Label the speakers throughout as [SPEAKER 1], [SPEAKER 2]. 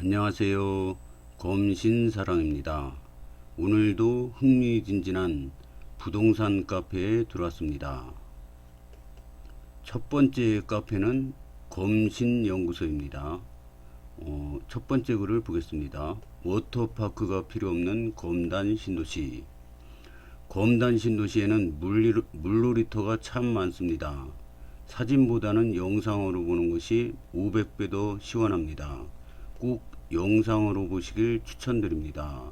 [SPEAKER 1] 안녕하세요. 검신사랑입니다. 오늘도 흥미진진한 부동산 카페에 들어왔습니다. 첫 번째 카페는 검신연구소입니다. 어, 첫 번째 글을 보겠습니다. 워터파크가 필요 없는 검단 신도시. 검단 신도시에는 물리, 물놀이터가 참 많습니다. 사진보다는 영상으로 보는 것이 500배 더 시원합니다. 꼭 영상으로 보시길 추천드립니다.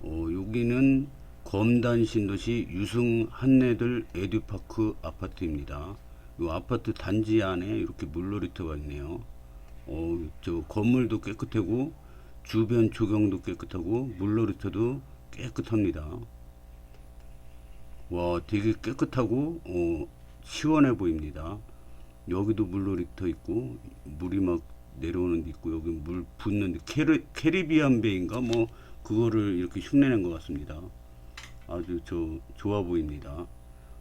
[SPEAKER 1] 어, 여기는 검단 신도시 유승 한내들 에듀파크 아파트입니다. 이 아파트 단지 안에 이렇게 물놀이터가 있네요. 어, 저 건물도 깨끗하고 주변 조경도 깨끗하고 물놀이터도 깨끗합니다. 와, 되게 깨끗하고 어, 시원해 보입니다. 여기도 물놀이터 있고 물이 막 내려오는 데 있고 여기 물 붓는데 캐리, 캐리비안 베인가 뭐 그거를 이렇게 흉내낸 것 같습니다. 아주 저 좋아 보입니다.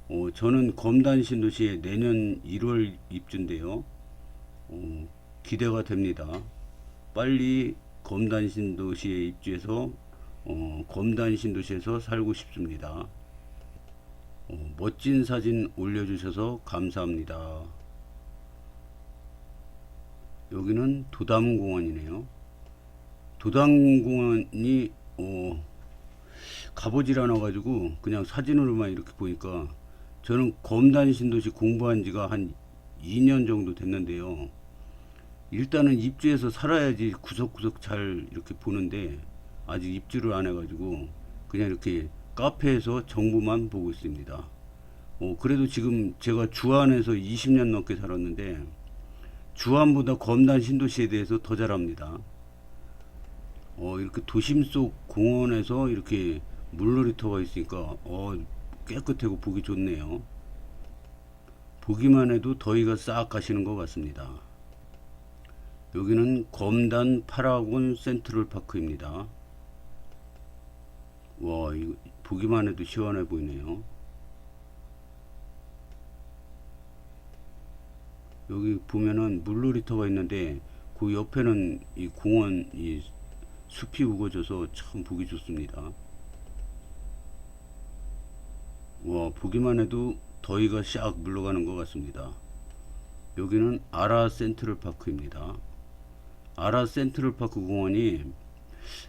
[SPEAKER 1] 어, 저는 검단 신도시에 내년 1월 입주인데요. 어, 기대가 됩니다. 빨리 검단 신도시에 입주해서 어, 검단 신도시에서 살고 싶습니다. 어, 멋진 사진 올려주셔서 감사합니다. 여기는 도담공원이네요. 도담공원이 어, 가보질 않아가지고 그냥 사진으로만 이렇게 보니까 저는 검단 신도시 공부한 지가 한 2년 정도 됐는데요. 일단은 입주해서 살아야지 구석구석 잘 이렇게 보는데 아직 입주를 안 해가지고 그냥 이렇게 카페에서 정보만 보고 있습니다. 어, 그래도 지금 제가 주안에서 20년 넘게 살았는데 주안보다 검단 신도시에 대해서 더 잘합니다. 어, 이렇게 도심 속 공원에서 이렇게 물놀이터가 있으니까 어, 깨끗하고 보기 좋네요. 보기만 해도 더위가 싹 가시는 것 같습니다. 여기는 검단 파라곤 센트럴 파크입니다. 와, 보기만 해도 시원해 보이네요. 여기 보면은 물놀이터가 있는데 그 옆에는 이 공원 이 숲이 우거져서 참 보기 좋습니다. 와 보기만 해도 더위가 샥 물러가는 것 같습니다. 여기는 아라 센트럴 파크입니다. 아라 센트럴 파크 공원이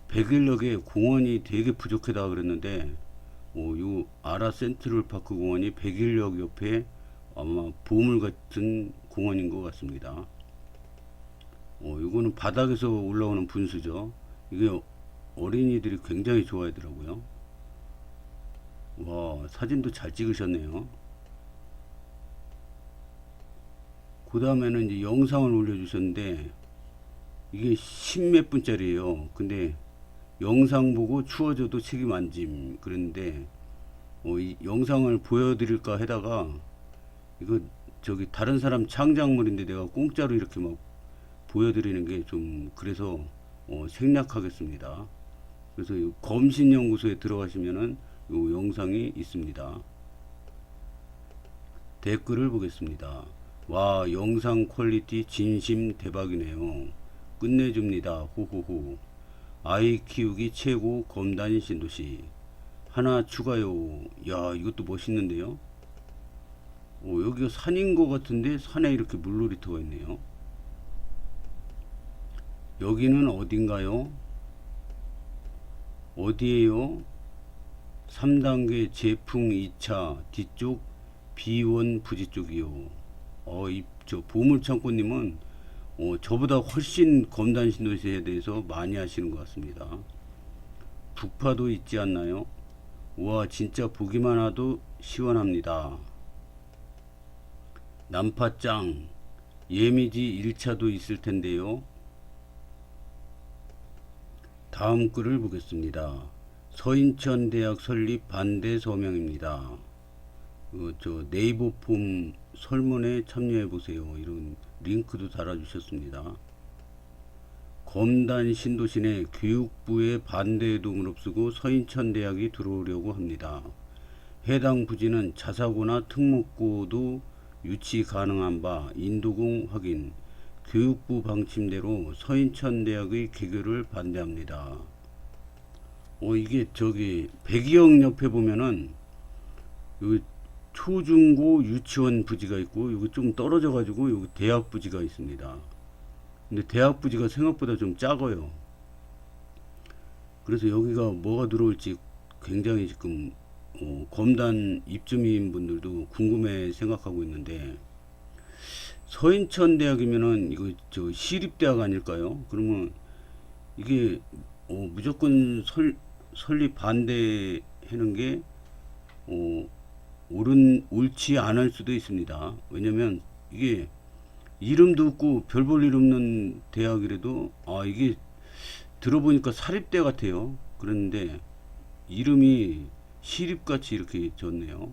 [SPEAKER 1] 백일역에 공원이 되게 부족하다 그랬는데 어, 요 아라 센트럴 파크 공원이 백일역 옆에 아마 보물 같은 공원인 것 같습니다. 어, 이거는 바닥에서 올라오는 분수죠. 이게 어린이들이 굉장히 좋아하더라고요. 와, 사진도 잘 찍으셨네요. 그 다음에는 이제 영상을 올려주셨는데, 이게 십몇 분짜리예요. 근데 영상 보고 추워져도 책임 안 짐. 그랬는데, 어, 이 영상을 보여드릴까 하다가, 이거 저기 다른 사람 창작물인데 내가 공짜로 이렇게 막 보여드리는 게 좀 그래서 어, 생략하겠습니다. 그래서 이 검신연구소에 들어가시면은 요 영상이 있습니다. 댓글을 보겠습니다. 와 영상 퀄리티 진심 대박이네요. 끝내줍니다. 호호호. 아이 키우기 최고 검단 신도시. 하나 추가요. 야 이것도 멋있는데요. 어, 여기가 산인 것 같은데 산에 이렇게 물놀이터가 있네요. 여기는 어딘가요? 어디에요? 3단계 제풍 2차 뒤쪽 비원 부지 쪽이요. 어, 이, 저 보물창고님은 어, 저보다 훨씬 검단 신도시에 대해서 많이 하시는 것 같습니다. 북파도 있지 않나요? 와, 진짜 보기만 해도 시원합니다. 난파짱 예미지 1차도 있을 텐데요. 다음 글을 보겠습니다. 서인천 대학 설립 반대 서명입니다. 어, 저 네이버 폼 설문에 참여해 보세요. 이런 링크도 달아주셨습니다. 검단 신도시내 교육부의 반대에도 무릅쓰고 서인천 대학이 들어오려고 합니다. 해당 부지는 자사고나 특목고도 유치 가능한 바 인도공 확인 교육부 방침대로 서인천 대학의 개교를 반대합니다. 어 이게 저기 백이영 옆에 보면은 여기 초중고 유치원 부지가 있고 여기 좀 떨어져 가지고 여기 대학 부지가 있습니다. 근데 대학 부지가 생각보다 좀 작아요. 그래서 여기가 뭐가 들어올지 굉장히 지금 어, 검단 입주민 분들도 궁금해 생각하고 있는데 서인천 대학이면은 이거 저 시립대학 아닐까요? 그러면 이게 어, 무조건 설, 설립 반대하는 게 어, 옳은 옳지 않을 수도 있습니다. 왜냐면 이게 이름도 없고 별 볼 일 없는 대학이라도 아 이게 들어보니까 사립대 같아요. 그런데 이름이 시립같이 이렇게 졌네요.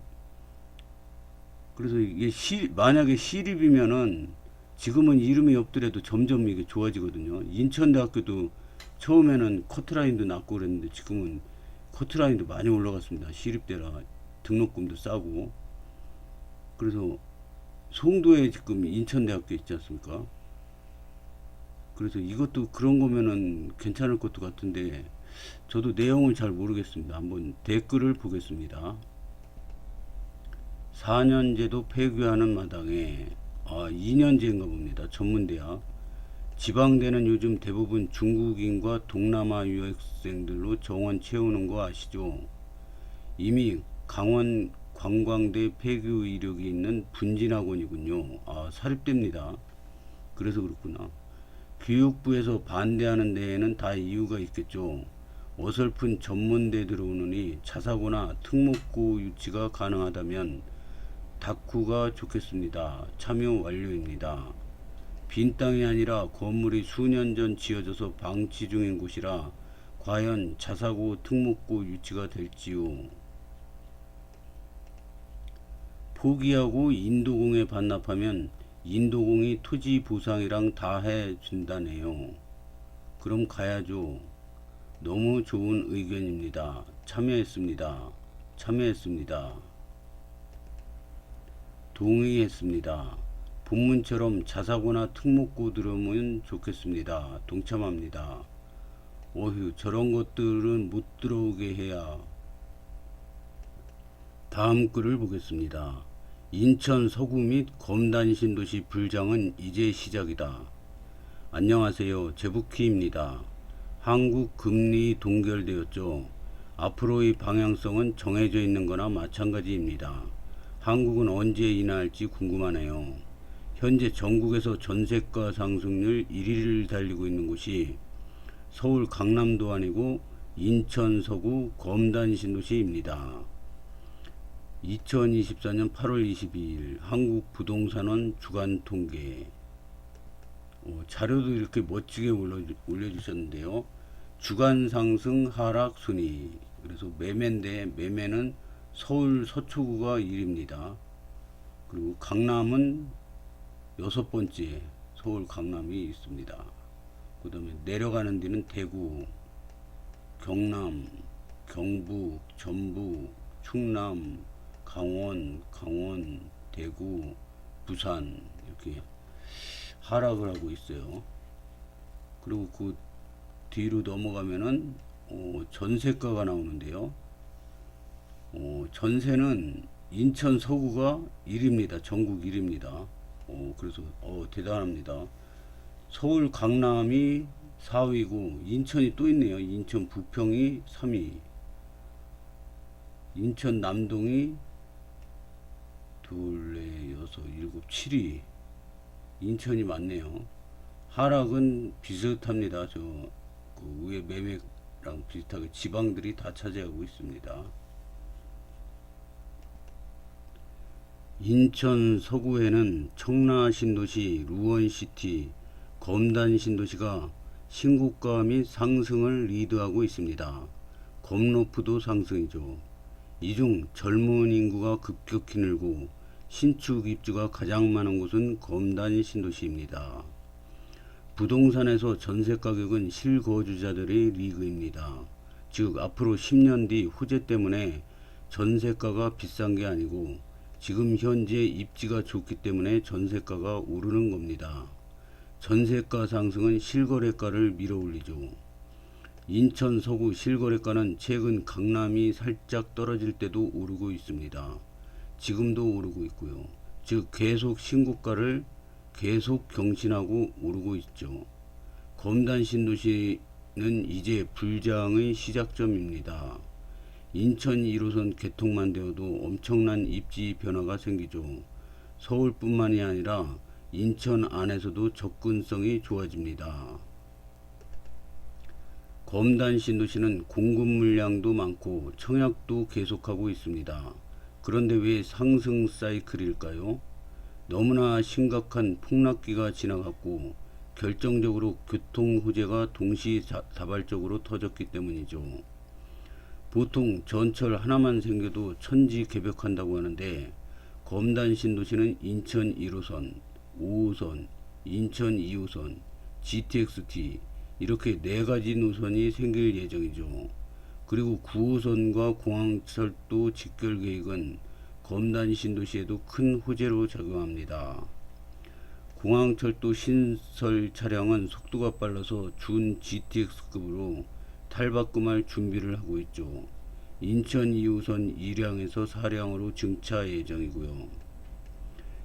[SPEAKER 1] 그래서 이게 시, 만약에 시립이면은 지금은 이름이 없더라도 점점 이게 좋아지거든요. 인천대학교도 처음에는 커트라인도 낮고 그랬는데 지금은 커트라인도 많이 올라갔습니다. 시립대라 등록금도 싸고. 그래서 송도에 지금 인천대학교 있지 않습니까? 그래서 이것도 그런 거면은 괜찮을 것도 같은데 저도 내용을 잘 모르겠습니다. 한번 댓글을 보겠습니다. 4년제도 폐교하는 마당에 아 2년제인가 봅니다. 전문대학 지방대는 요즘 대부분 중국인과 동남아 유학생들로 정원 채우는 거 아시죠? 이미 강원 관광대 폐교 이력이 있는 분진학원이군요. 아 사립대입니다. 그래서 그렇구나. 교육부에서 반대하는 데에는 다 이유가 있겠죠. 어설픈 전문대 들어오느니 자사고나 특목고 유치가 가능하다면 다쿠가 좋겠습니다. 참여 완료입니다. 빈 땅이 아니라 건물이 수년 전 지어져서 방치 중인 곳이라 과연 자사고 특목고 유치가 될지요. 포기하고 인도공에 반납하면 인도공이 토지 보상이랑 다 해준다네요. 그럼 가야죠. 너무 좋은 의견입니다. 참여했습니다. 참여했습니다. 동의했습니다. 본문처럼 자사고나 특목고 들어오면 좋겠습니다. 동참합니다. 어휴, 저런 것들은 못 들어오게 해야. 다음 글을 보겠습니다. 인천 서구 및 검단 신도시 불장은 이제 시작이다. 안녕하세요. 제부키입니다. 한국 금리 동결되었죠. 앞으로의 방향성은 정해져 있는 거나 마찬가지입니다. 한국은 언제 인하할지 궁금하네요. 현재 전국에서 전세가 상승률 1위를 달리고 있는 곳이 서울 강남도 아니고 인천 서구 검단 신도시입니다. 2024년 8월 22일 한국 부동산원 주간 통계 어, 자료도 이렇게 멋지게 올려, 올려주셨는데요. 주간 상승 하락 순위 그래서 매매인데 매매는 서울 서초구가 1위입니다. 그리고 강남은 여섯 번째 서울 강남이 있습니다. 그 다음에 내려가는 데는 대구, 경남, 경북, 전북, 충남, 강원, 강원, 대구, 부산 이렇게 하락을 하고 있어요. 그리고 그 뒤로 넘어가면은 어, 전세가가 나오는데요. 어, 전세는 인천 서구가 1위입니다. 전국 1위입니다. 어, 그래서 어, 대단합니다. 서울 강남이 4위고 인천이 또 있네요. 인천 부평이 3위. 인천 남동이 둘, 넷, 여섯, 일곱, 7위. 인천이 많네요. 하락은 비슷합니다. 저 그 위에 매매랑 비슷하게 지방들이 다 차지하고 있습니다. 인천 서구에는 청라 신도시, 루원시티, 검단 신도시가 신고가 및 상승을 리드하고 있습니다. 검로프도 상승이죠. 이 중 젊은 인구가 급격히 늘고 신축 입주가 가장 많은 곳은 검단 신도시입니다. 부동산에서 전세 가격은 실거주자들의 리그입니다. 즉 앞으로 10년 뒤 호재 때문에 전세가가 비싼 게 아니고 지금 현재 입지가 좋기 때문에 전세가가 오르는 겁니다. 전세가 상승은 실거래가를 밀어올리죠. 인천 서구 실거래가는 최근 강남이 살짝 떨어질 때도 오르고 있습니다. 지금도 오르고 있고요. 즉 계속 신고가를 계속 경신하고 오르고 있죠. 검단 신도시는 이제 불장의 시작점입니다. 인천 1호선 개통만 되어도 엄청난 입지 변화가 생기죠. 서울뿐만이 아니라 인천 안에서도 접근성이 좋아집니다. 검단 신도시는 공급 물량도 많고 청약도 계속하고 있습니다. 그런데 왜 상승 사이클일까요? 너무나 심각한 폭락기가 지나갔고 결정적으로 교통 호재가 동시다발적으로 터졌기 때문이죠. 보통 전철 하나만 생겨도 천지개벽한다고 하는데 검단 신도시는 인천 1호선, 5호선, 인천 2호선, GTX-T 이렇게 네 가지 노선이 생길 예정이죠. 그리고 9호선과 공항철도 직결 계획은 검단 신도시에도 큰 호재로 작용합니다. 공항철도 신설 차량은 속도가 빨라서 준 GTX급으로 탈바꿈할 준비를 하고 있죠. 인천 2호선 2량에서 4량으로 증차 예정이고요.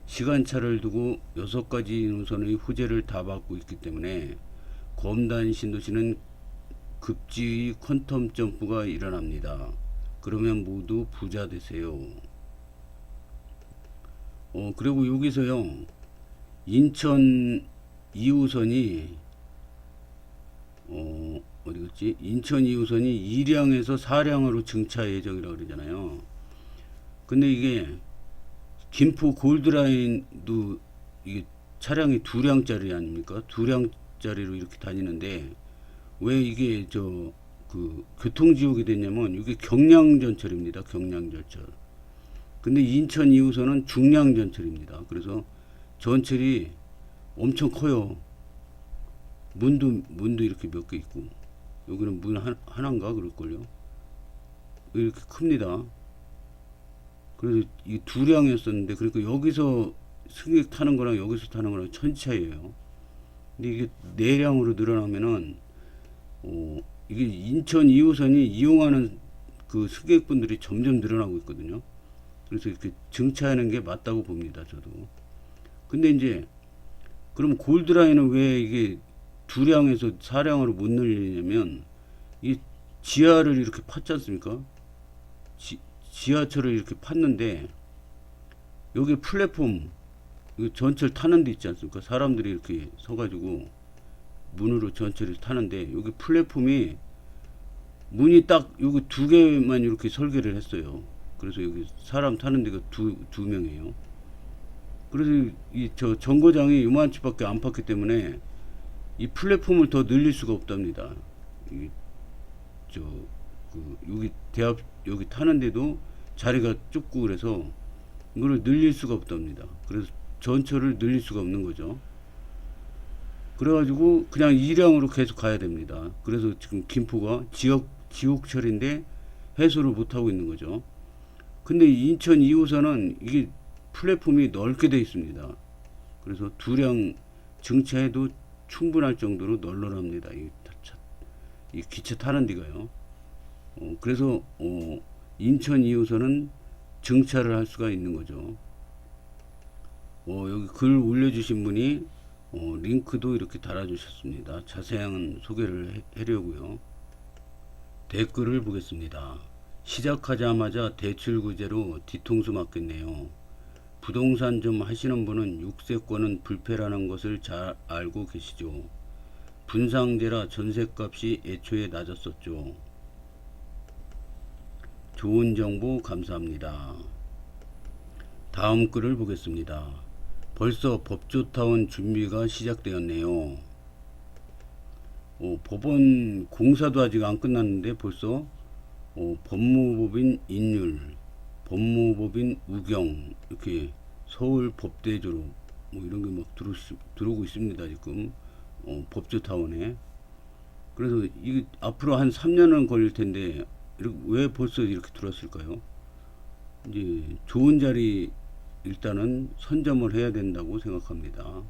[SPEAKER 1] 시간차를 두고 6가지 노선의 호재를 다 받고 있기 때문에 검단 신도시는 급지의 퀀텀 점프가 일어납니다. 그러면 모두 부자 되세요. 어, 그리고 여기서요, 인천 2호선이, 어, 어디 갔지? 인천 2호선이 2량에서 4량으로 증차 예정이라고 그러잖아요. 근데 이게, 김포 골드라인도 이게 차량이 두 량짜리 아닙니까? 두 량짜리로 이렇게 다니는데, 왜 이게 저 그 교통지옥이 됐냐면 이게 경량전철입니다. 경량전철. 근데 인천 2호선은 중량 전철입니다. 그래서 전철이 엄청 커요. 문도 문도 이렇게 몇 개 있고 여기는 문 한, 하나인가 그럴걸요. 이렇게 큽니다. 그래서 이 두 량이었었는데 그러니까 여기서 승객 타는 거랑 여기서 타는 거랑 천지 차이예요. 근데 이게 네 량으로 늘어나면은 어, 이게 인천 2호선이 이용하는 그 승객분들이 점점 늘어나고 있거든요. 그래서 이렇게 증차하는 게 맞다고 봅니다, 저도. 근데 이제, 그럼 골드라인은 왜 이게 두량에서 사량으로 못 늘리냐면, 이 지하를 이렇게 팠지 않습니까? 지, 지하철을 이렇게 팠는데, 여기 플랫폼, 이 전철 타는 데 있지 않습니까? 사람들이 이렇게 서가지고, 문으로 전철을 타는데 여기 플랫폼이 문이 딱 여기 두 개만 이렇게 설계를 했어요. 그래서 여기 사람 타는 데가 두, 두 명이에요. 그래서 이 저 정거장이 요만치밖에 안 팠기 때문에 이 플랫폼을 더 늘릴 수가 없답니다. 이 저 그 여기 대합 여기 타는데도 자리가 좁고 그래서 이거를 늘릴 수가 없답니다. 그래서 전철을 늘릴 수가 없는 거죠. 그래가지고 그냥 일량으로 계속 가야 됩니다. 그래서 지금 김포가 지역 지옥철인데 해소를 못 하고 있는 거죠. 근데 인천 2호선은 이게 플랫폼이 넓게 돼 있습니다. 그래서 두량 증차해도 충분할 정도로 널널합니다. 이, 차, 이 기차 타는 데가요. 어, 그래서 어, 인천 2호선은 증차를 할 수가 있는 거죠. 어, 여기 글 올려주신 분이 어, 링크도 이렇게 달아주셨습니다. 자세한 소개를 해, 하려고요. 댓글을 보겠습니다. 시작하자마자 대출구제로 뒤통수 맞겠네요. 부동산 좀 하시는 분은 육세권은 불패라는 것을 잘 알고 계시죠. 분상제라 전세값이 애초에 낮았었죠. 좋은 정보 감사합니다. 다음 글을 보겠습니다. 벌써 법조타운 준비가 시작되었네요. 어, 법원 공사도 아직 안 끝났는데 벌써 어, 법무법인 인율, 법무법인 우경 이렇게 서울 법대조로 뭐 이런 게막 들어오고 있습니다 지금 어, 법조타운에. 그래서 이게 앞으로 한 3년은 걸릴 텐데 왜 벌써 이렇게 들어왔을까요? 이제 좋은 자리 일단은 선점을 해야 된다고 생각합니다.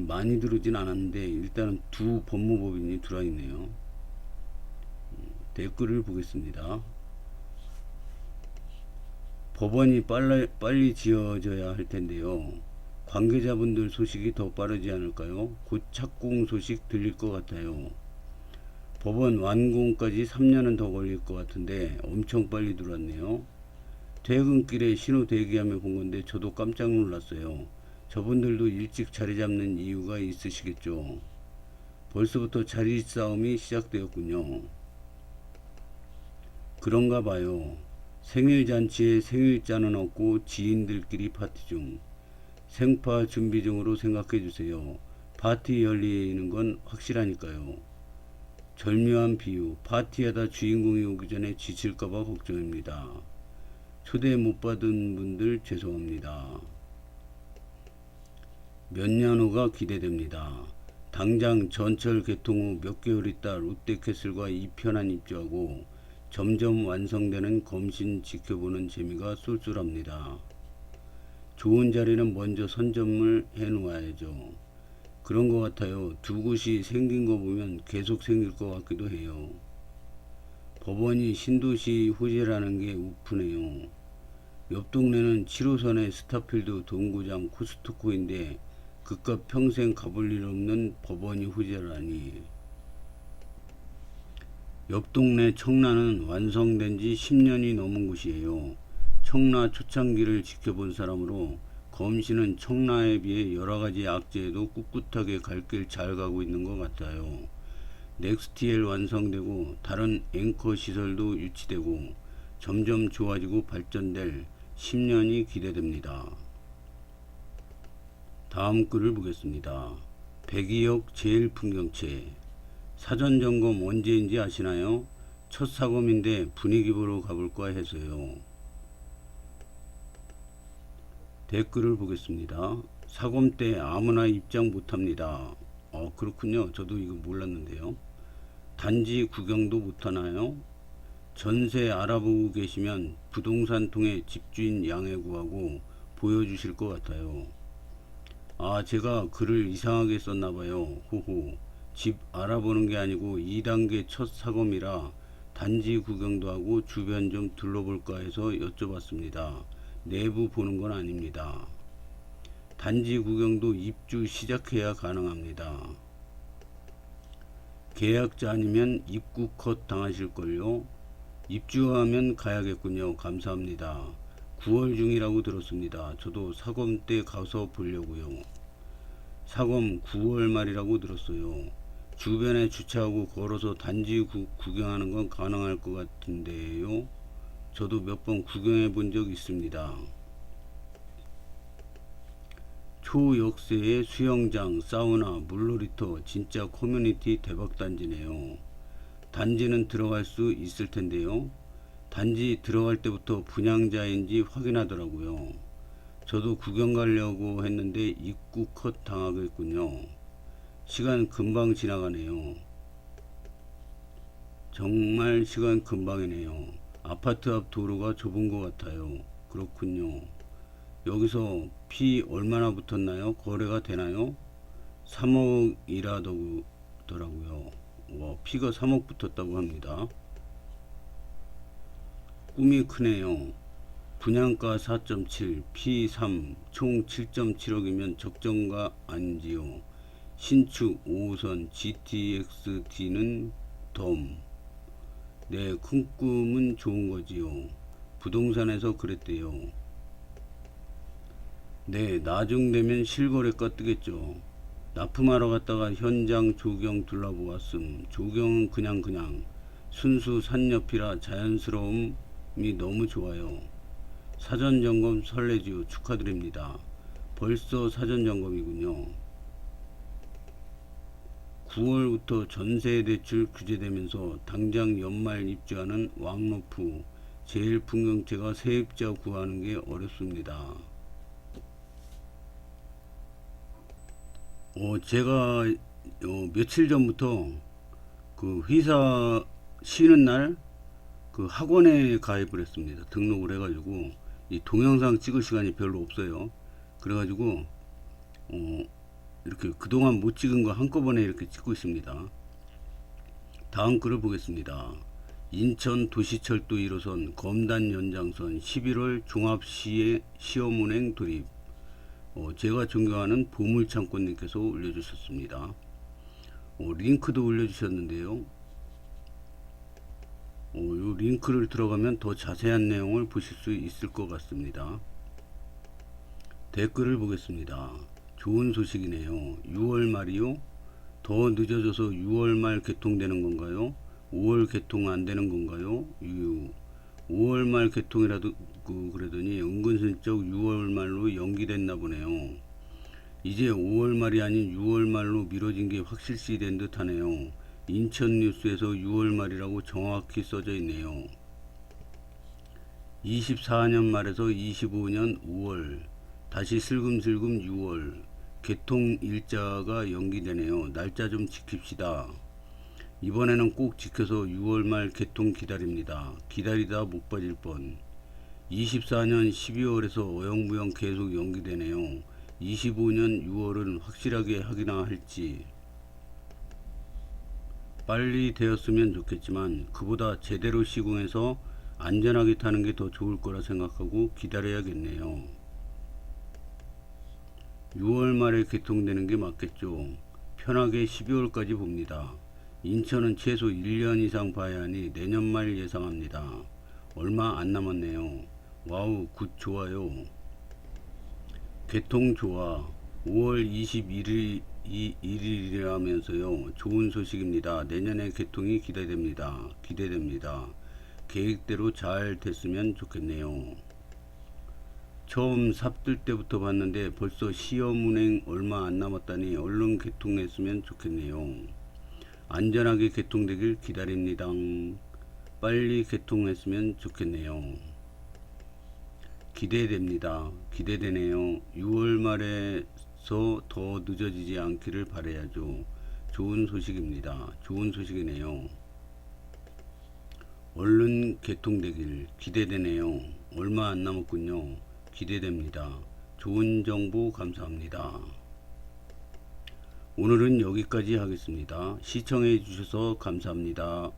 [SPEAKER 1] 많이 들어오진 않았는데 일단은 두 법무법인이 들어와 있네요. 음, 댓글을 보겠습니다. 법원이 빨리, 빨리 지어져야 할 텐데요. 관계자분들 소식이 더 빠르지 않을까요? 곧 착공 소식 들릴 것 같아요. 법원 완공까지 3년은 더 걸릴 것 같은데 엄청 빨리 들어왔네요. 퇴근길에 신호 대기하며 본 건데 저도 깜짝 놀랐어요. 저분들도 일찍 자리 잡는 이유가 있으시겠죠. 벌써부터 자리 싸움이 시작되었군요. 그런가 봐요. 생일 잔치에 생일자는 없고 지인들끼리 파티 중. 생파 준비 중으로 생각해 주세요. 파티 열리는 건 확실하니까요. 절묘한 비유. 파티하다 주인공이 오기 전에 지칠까봐 걱정입니다. 초대 못 받은 분들 죄송합니다. 몇 년 후가 기대됩니다. 당장 전철 개통 후 몇 개월 있다 롯데캐슬과 2편안 입주하고 점점 완성되는 검신 지켜보는 재미가 쏠쏠합니다. 좋은 자리는 먼저 선점을 해 놓아야죠. 그런 것 같아요. 두 곳이 생긴 거 보면 계속 생길 것 같기도 해요. 법원이 신도시 호재라는 게 우프네요. 옆 동네는 7호선의 스타필드 동구장 코스트코인데 그깟 평생 가볼 일 없는 법원이 호재라니. 옆 동네 청라는 완성된 지 10년이 넘은 곳이에요. 청라 초창기를 지켜본 사람으로 검시는 청라에 비해 여러 가지 악재에도 꿋꿋하게 갈 길 잘 가고 있는 것 같아요. 넥스티엘 완성되고 다른 앵커 시설도 유치되고 점점 좋아지고 발전될 10년이 기대됩니다. 다음 글을 보겠습니다. 백이역 제일 풍경채 사전 점검 언제인지 아시나요? 첫 사검인데 분위기 보러 가볼까 해서요. 댓글을 보겠습니다. 사검 때 아무나 입장 못합니다. 어 그렇군요. 저도 이거 몰랐는데요. 단지 구경도 못하나요? 전세 알아보고 계시면 부동산 통해 집주인 양해 구하고 보여주실 것 같아요. 아 제가 글을 이상하게 썼나 봐요. 호호. 집 알아보는 게 아니고 2단계 첫 사검이라 단지 구경도 하고 주변 좀 둘러볼까 해서 여쭤봤습니다. 내부 보는 건 아닙니다. 단지 구경도 입주 시작해야 가능합니다. 계약자 아니면 입구 컷 당하실걸요? 입주하면 가야겠군요. 감사합니다. 9월 중이라고 들었습니다. 저도 사검 때 가서 보려고요. 사검 9월 말이라고 들었어요. 주변에 주차하고 걸어서 단지 구, 구경하는 건 가능할 것 같은데요. 저도 몇 번 구경해 본 적 있습니다. 초역세의 수영장, 사우나, 물놀이터 진짜 커뮤니티 대박 단지네요. 단지는 들어갈 수 있을 텐데요. 단지 들어갈 때부터 분양자인지 확인하더라고요. 저도 구경 가려고 했는데 입구 컷 당하겠군요. 시간 금방 지나가네요. 정말 시간 금방이네요. 아파트 앞 도로가 좁은 것 같아요. 그렇군요. 여기서 피 얼마나 붙었나요? 거래가 되나요? 3억이라더라고요. 와, 피가 3억 붙었다고 합니다. 꿈이 크네요. 분양가 4.7, P3, 총 7.7억이면 적정가 아닌지요. 신축 5호선 GTX-D는 덤. 네, 큰 꿈은 좋은 거지요. 부동산에서 그랬대요. 네, 나중 되면 실거래가 뜨겠죠. 납품하러 갔다가 현장 조경 둘러보고 왔음. 조경은 그냥 그냥 순수 산 옆이라 자연스러움이 너무 좋아요. 사전 점검 설레지요. 축하드립니다. 벌써 사전 점검이군요. 9월부터 전세 대출 규제되면서 당장 연말 입주하는 왕로프 제일 풍경채가 세입자 구하는 게 어렵습니다. 어, 제가 어, 며칠 전부터 그 회사 쉬는 날 그 학원에 가입을 했습니다. 등록을 해가지고 이 동영상 찍을 시간이 별로 없어요. 그래가지고 어, 이렇게 그동안 못 찍은 거 한꺼번에 이렇게 찍고 있습니다. 다음 글을 보겠습니다. 인천 도시철도 1호선 검단 연장선 11월 종합시의 시험운행 돌입. 어, 제가 존경하는 보물창고님께서 올려주셨습니다. 어, 링크도 올려주셨는데요. 어, 요 링크를 들어가면 더 자세한 내용을 보실 수 있을 것 같습니다. 댓글을 보겠습니다. 좋은 소식이네요. 6월 말이요? 더 늦어져서 6월 말 개통되는 건가요? 5월 개통 안 되는 건가요? 유. 5월 말 개통이라도 그 그러더니 은근슬쩍 6월 말로 연기됐나 보네요. 이제 5월 말이 아닌 6월 말로 미뤄진 게 확실시 된 듯하네요. 인천 뉴스에서 6월 말이라고 정확히 써져 있네요. 24년 말에서 25년 5월, 다시 슬금슬금 6월, 개통 일자가 연기되네요. 날짜 좀 지킵시다. 이번에는 꼭 지켜서 6월 말 개통 기다립니다. 기다리다 못 빠질 뻔. 24년 12월에서 어영부영 계속 연기되네요. 25년 6월은 확실하게 하기나 할지. 빨리 되었으면 좋겠지만 그보다 제대로 시공해서 안전하게 타는 게 더 좋을 거라 생각하고 기다려야겠네요. 6월 말에 개통되는 게 맞겠죠. 편하게 12월까지 봅니다. 인천은 최소 1년 이상 봐야 하니 내년 말 예상합니다. 얼마 안 남았네요. 와우, 굿 좋아요. 개통 좋아. 5월 21일, 1일이라면서요. 좋은 소식입니다. 내년에 개통이 기대됩니다. 기대됩니다. 계획대로 잘 됐으면 좋겠네요. 처음 삽들 때부터 봤는데 벌써 시험 운행 얼마 안 남았다니 얼른 개통했으면 좋겠네요. 안전하게 개통되길 기다립니다. 빨리 개통했으면 좋겠네요. 기대됩니다. 기대되네요. 6월 말에서 더 늦어지지 않기를 바라야죠. 좋은 소식입니다. 좋은 소식이네요. 얼른 개통되길 기대되네요. 얼마 안 남았군요. 기대됩니다. 좋은 정보 감사합니다. 오늘은 여기까지 하겠습니다. 시청해 주셔서 감사합니다.